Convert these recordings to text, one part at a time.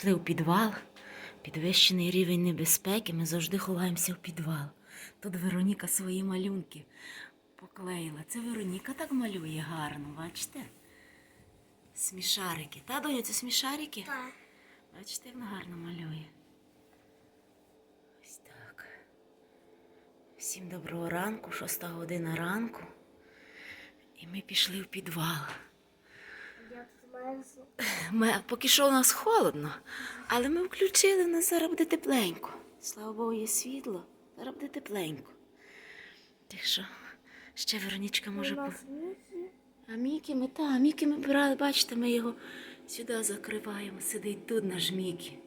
Пішли у підвал, підвищений рівень небезпеки, ми завжди ховаємося в підвал. Тут Вероніка свої малюнки поклеїла. Це Вероніка так малює гарно, бачите? Смішарики. Та, доню, це смішарики? Так. Бачите, як вона гарно малює. Ось так. Всім доброго ранку, шоста година ранку. І ми пішли в підвал. Ми, поки що у нас холодно, але ми включили, у нас зараз буде тепленько. Слава Богу, є світло, зараз буде тепленько. Так що, ще Веронічка може. По- А Мікі ми та, Мікі ми брали, бачите, ми його сюди закриваємо. Сидить тут наш Мікі.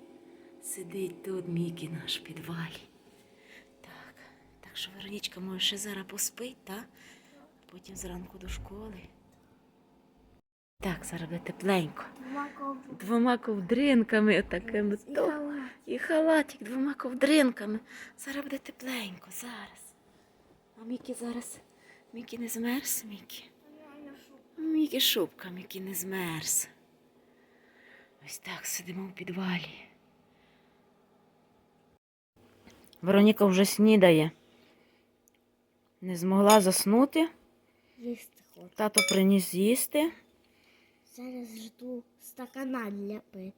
Сидить тут Мікі наш в підвалі. Так, так що Веронічка може ще зараз поспить, та? Потім зранку до школи. Так, зараз буде тепленько. Двома ковдринками такими. І то- халат. І халатик двома ковдринками. Зараз буде тепленько, зараз. А Мікі зараз. Мікі не змерз, Мікі. Мікі шубка, Мікі не змерз. Ось так сидимо в підвалі. Вероніка вже снідає. Не змогла заснути. Їсти. Тато приніс їсти. Зараз жду стакана для пити.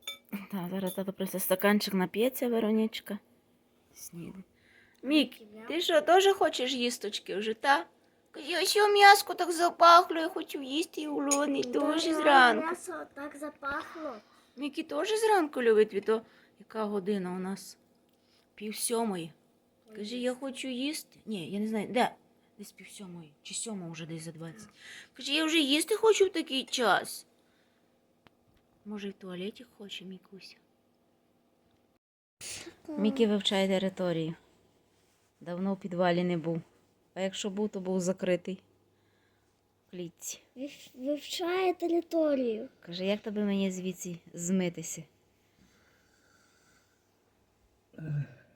Так, зараз тато принесе стаканчик нап'ється, Веронічка. Снідай. Мік, ти що, теж хочеш їсточки вже, та? Кажи, ось у м'яско так запахло, я хочу їсти і улоний дуже зранку. М'ясо так запахло. Мікі теж зранку любить, від то яка година у нас? Пів сьомої. Кажи, я хочу їсти. Ні, я не знаю, де? Десь пів сьомої, чи сьома вже десь за 20. Кажи, я вже їсти хочу в такий час. Може, в туалеті хоче, Мікуся. Мікі вивчає територію. Давно в підвалі не був. А якщо був, то був закритий в клітці. Вивчає територію. Каже, як тобі мені звідси змитися?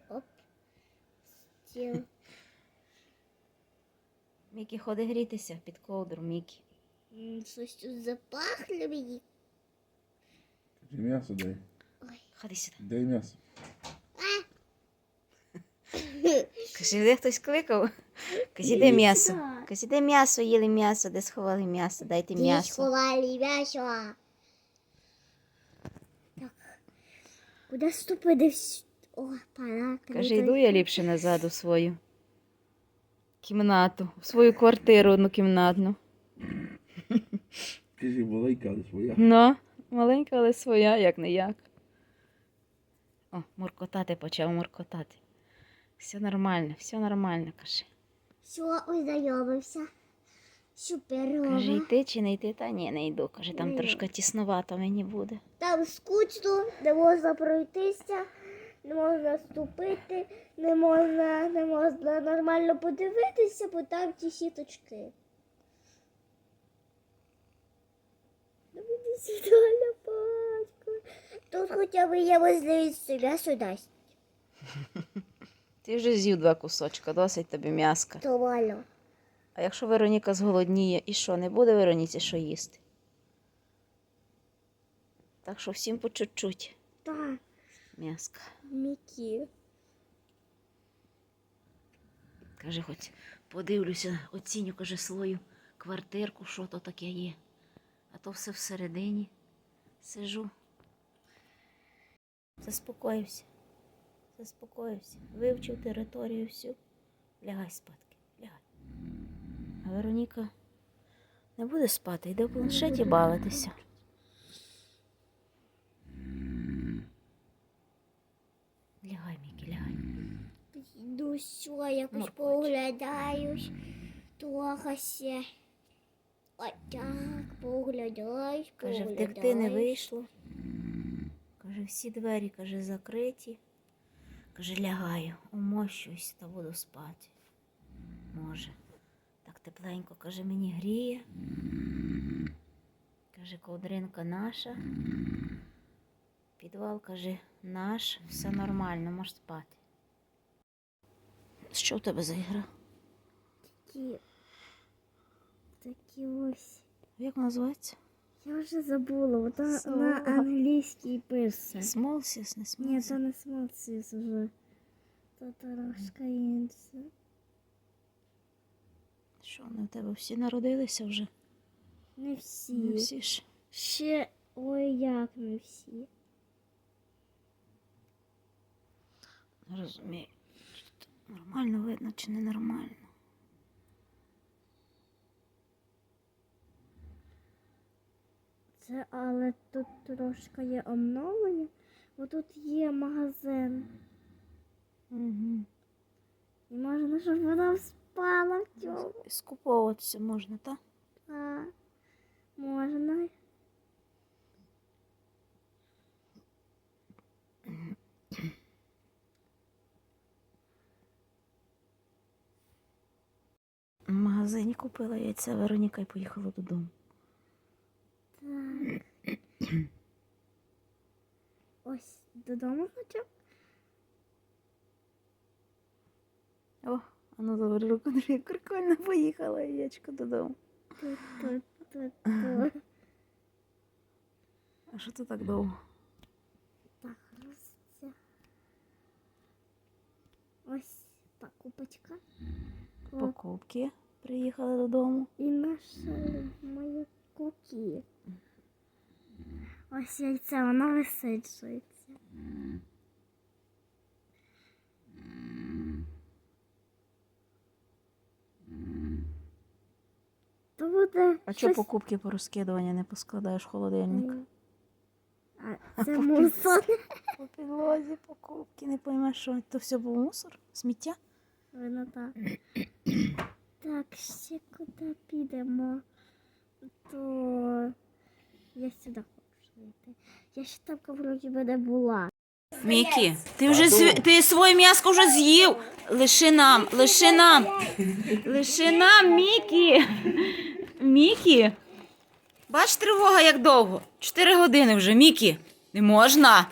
Оп. Стіл. Мікі, ходи грітися під ковдру, Мікі. Щось тут запахло мені. Кажи м'ясо дай. Ходи сюди. Дай м'ясо. Каже, де хтось кликав? Каже, де м'ясо? Каже, де м'ясо, їли м'ясо, де сховали м'ясо, дайте Десь м'ясо. ховали м'ясо. Так. Куди ступити? вс- О, пора. Каже, йду я ліпше назад у свою кімнату, в свою квартиру однокімнатну. Кажи, маленька, але своя. Ну, маленька, але своя, як не як. О, муркотати почав муркотати. Все нормально, все нормально, каже. Все, ознайомився. Супер. Каже, йти чи не йти? Та ні, не йду. Каже, там Ні. трошки тісновато мені буде. Там скучно, не можна пройтися, не можна ступити, не можна, не можна нормально подивитися, бо там ті сіточки. Сюди, батько. Тут хоча б є можливість себе сюди. Ти вже з'їв два кусочка, досить тобі м'яска. То. А якщо Вероніка зголодніє, і що, не буде Вероніці що їсти? Так що всім по чуть-чуть Так, м'яска. Мікі. Каже, хоч подивлюся, оціню, каже, свою квартирку, що то таке є. А то все всередині сижу. Заспокоївся. Заспокоївся. Вивчив територію всю. Лягай спадки, лягай. А Вероніка не буде спати, йде в планшеті бавитися. Лягай, Мікі, лягай. Йду що, якось Моркоть. поглядаюсь, трохи. Ось так, поглядаюсь, Каже, втекти не вийшло. Каже, всі двері, каже, закриті. Каже, лягаю, умощуюсь та буду спати. Може. Так тепленько, каже, мені гріє. Каже, ковдринка наша. Підвал, каже, наш, все нормально, можеш спати. Що в тебе за ігра? Такі, ось. Як називається? Я вже забула, от на, Слово. на англійській пише. Смолсіс, не Ні, це не смолсіс вже. Це трошки інше. Що в тебе всі народилися вже? Не всі. Не всі ж. Ще ой як не всі. Розумію. Нормально видно чи не Це, але тут трошки є обновлення, бо тут є магазин. Угу. І можна, щоб вона спала в цьому. Скуповуватися можна, так? А, можна. В магазині купила яйця Вероніка і поїхала додому. Так. Ось додому хочу. О, а ну добре, руку Андрій, прикольно поїхала яєчко додому. Тут, тут, тут, тут. А що ти так довго? Так, ось. Ось покупочка. О, Покупки приїхали додому. і наші мої куки. Ось яйце, воно висиджується. То буде А чого щось- покупки по розкидуванню не поскладаєш в холодильник? А, це мусор. По підлозі покупки, не поймеш, що то все був мусор? Сміття? Воно так. Так, ще куди підемо? То я сюди. Я ще там вроді би не була. Мікі, ти вже св... ти своє м'яско вже з'їв. Лиши нам, лиши нам. Лиши нам, Мікі. Мікі. Бач, тривога як довго. Чотири години вже, Мікі. Не можна.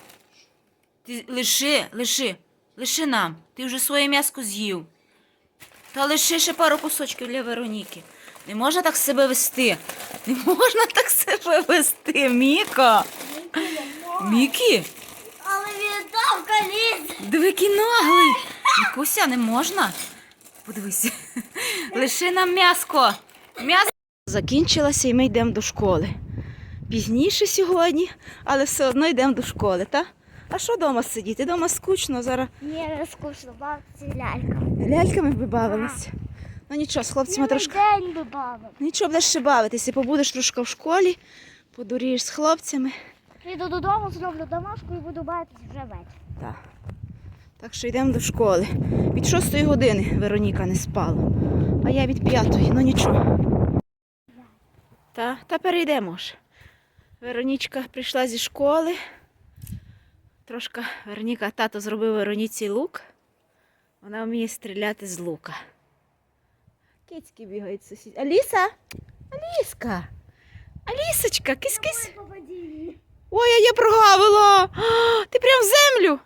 Ти лиши, лиши, лиши нам. Ти вже своє м'яско з'їв. Та лиши ще пару кусочків для Вероніки. Не можна так себе вести. Не можна так себе вести, Міка. Мікі. Але він там коліс! Диви, наглий. Мікуся, не можна. Подивися. Лиши нам м'яско. М'ясо закінчилося і ми йдемо до школи. Пізніше сьогодні, але все одно йдемо до школи, так? А що вдома сидіти? Дома скучно, зараз Ні, не скучно, бабці лялька. ляльками би бавилися. Ну нічого, з хлопцями трошки. день би бавив. Нічого, будеш ще бавитися, побудеш трошки в школі, подурієш з хлопцями. Піду додому, зроблю домашку і буду бавитись вже вечір. Так. Так що йдемо до школи. Від шостої години Вероніка не спала, а я від п'ятої, ну нічого. Та, та перейдемо ж. Веронічка прийшла зі школи. Трошки Вероніка, тато зробив Вероніці лук. Вона вміє стріляти з лука. Кицьки бігають сусід. Аліса? Аліска! Алісочка, кись-кись. Ой, а я прогавила. А, Ти прям в землю.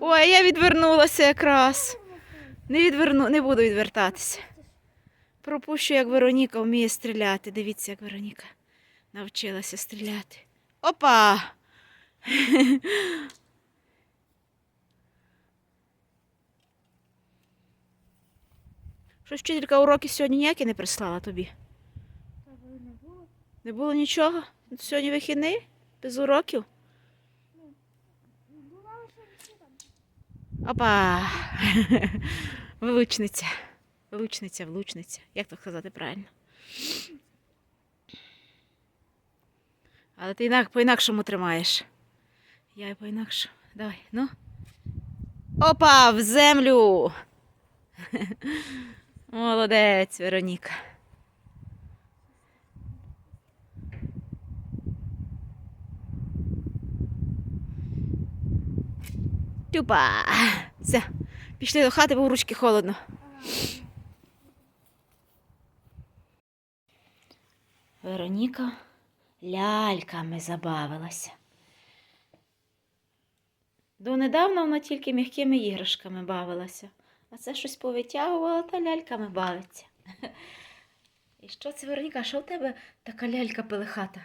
Ой, я відвернулася якраз. Не відверну, не буду відвертатися. Пропущу, як Вероніка вміє стріляти. Дивіться, як Вероніка навчилася стріляти. Опа! Що вчителька уроки сьогодні ніякі не прислала тобі? Не було нічого? Сьогодні вихідний? Без уроків? Опа! Влучниця. Влучниця, влучниця. Як то сказати правильно? Але ти інак, по-інакшому тримаєш. Я і по-інакшому. Давай, ну. Опа, в землю. Молодець, Вероніка. Тюпа. Все. Пішли до хати, бо в ручки холодно. Вероніка ляльками забавилася. Донедавна вона тільки м'якими іграшками бавилася, а це щось повитягувала та ляльками бавиться. І що це, Вероніка, що в тебе така лялька пелехата?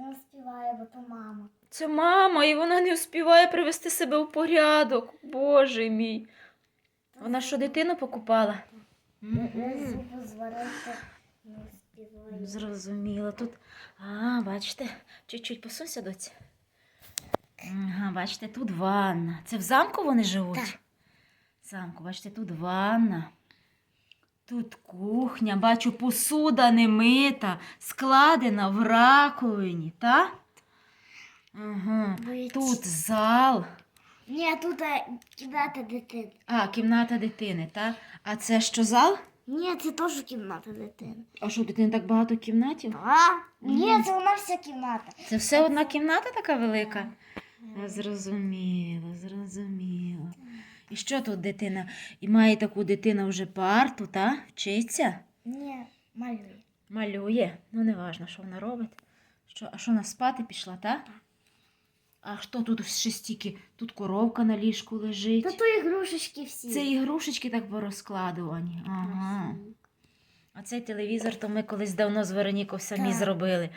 не успіваю, бо то мама. Це мама, і вона не успіває привести себе у порядок. Боже мій. Вона що, дитину покупала? Зварити не. Зрозуміло. Тут. А, бачите, чуть-чуть посунься доці. Ага, бачите, тут ванна. Це в замку вони живуть? Так. Замку, бачите, тут ванна. Тут кухня, бачу, посуда не мита, складена в раковині, так? Ага. Боїться. Тут зал. Ні, тут е, кімната дитини. А, кімната дитини, так? А це що зал? Ні, це теж кімната дитини. А що, дитини так багато кімнатів? А? Ні, це вона вся кімната. Це все одна кімната така велика? Зрозуміло, зрозуміло. І що тут дитина? І має таку дитина вже парту, та? Вчиться? Ні, малює. Малює. Ну, не важно, що вона робить. Що, а що вона спати пішла, та? А що тут ще стільки? Тут коровка на ліжку лежить. Та то ігрушечки всі. Це ігрушечки так порозкладувані. Ага. А цей телевізор, то ми колись давно з Веронікою самі Так. зробили.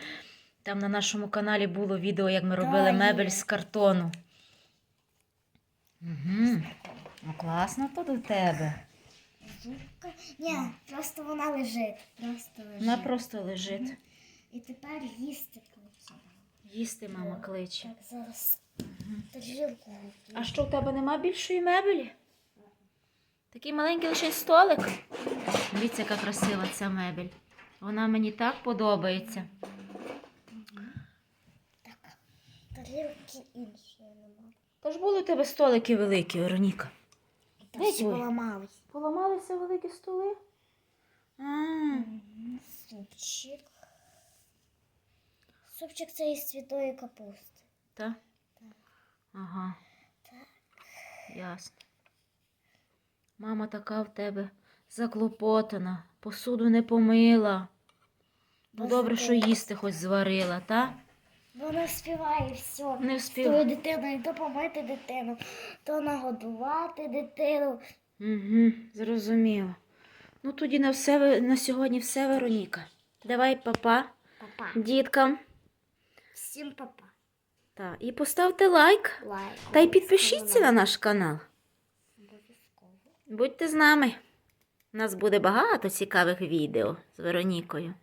Там на нашому каналі було відео, як ми робили Так, мебель є. з картону. Угу. Ну, класно тут у тебе. Зубка. Ні, просто вона лежить. Просто лежить. Вона просто лежить. І тепер їсти кличе. Їсти мама кличе. Так, зараз тарілку. А що у тебе нема більшої мебелі? Такий маленький лише столик. Дивіться, яка красива ця мебель. Вона мені так подобається. Так, тарілки іншої нема. Та ж були у тебе столики великі, Вероніка. Твої? поламались. Поламалися великі столи? А, Супчик. Супчик це із святої капусти. та? Так. Ага. Так. Ясно. Мама така в тебе заклопотана, посуду не помила. Ну, добре, що їсти хоч зварила, та? Вона співає все. Не З вспів. тою дитиною то помити дитину, то нагодувати дитину. Угу, зрозуміло. Ну тоді на все на сьогодні все, Вероніка. Давай, папа, Папа. діткам. Всім папа. Та, і поставте лайк. Лайк. Та й підпишіться на наш канал. Обов'язково. Будьте з нами. У нас буде багато цікавих відео з Веронікою.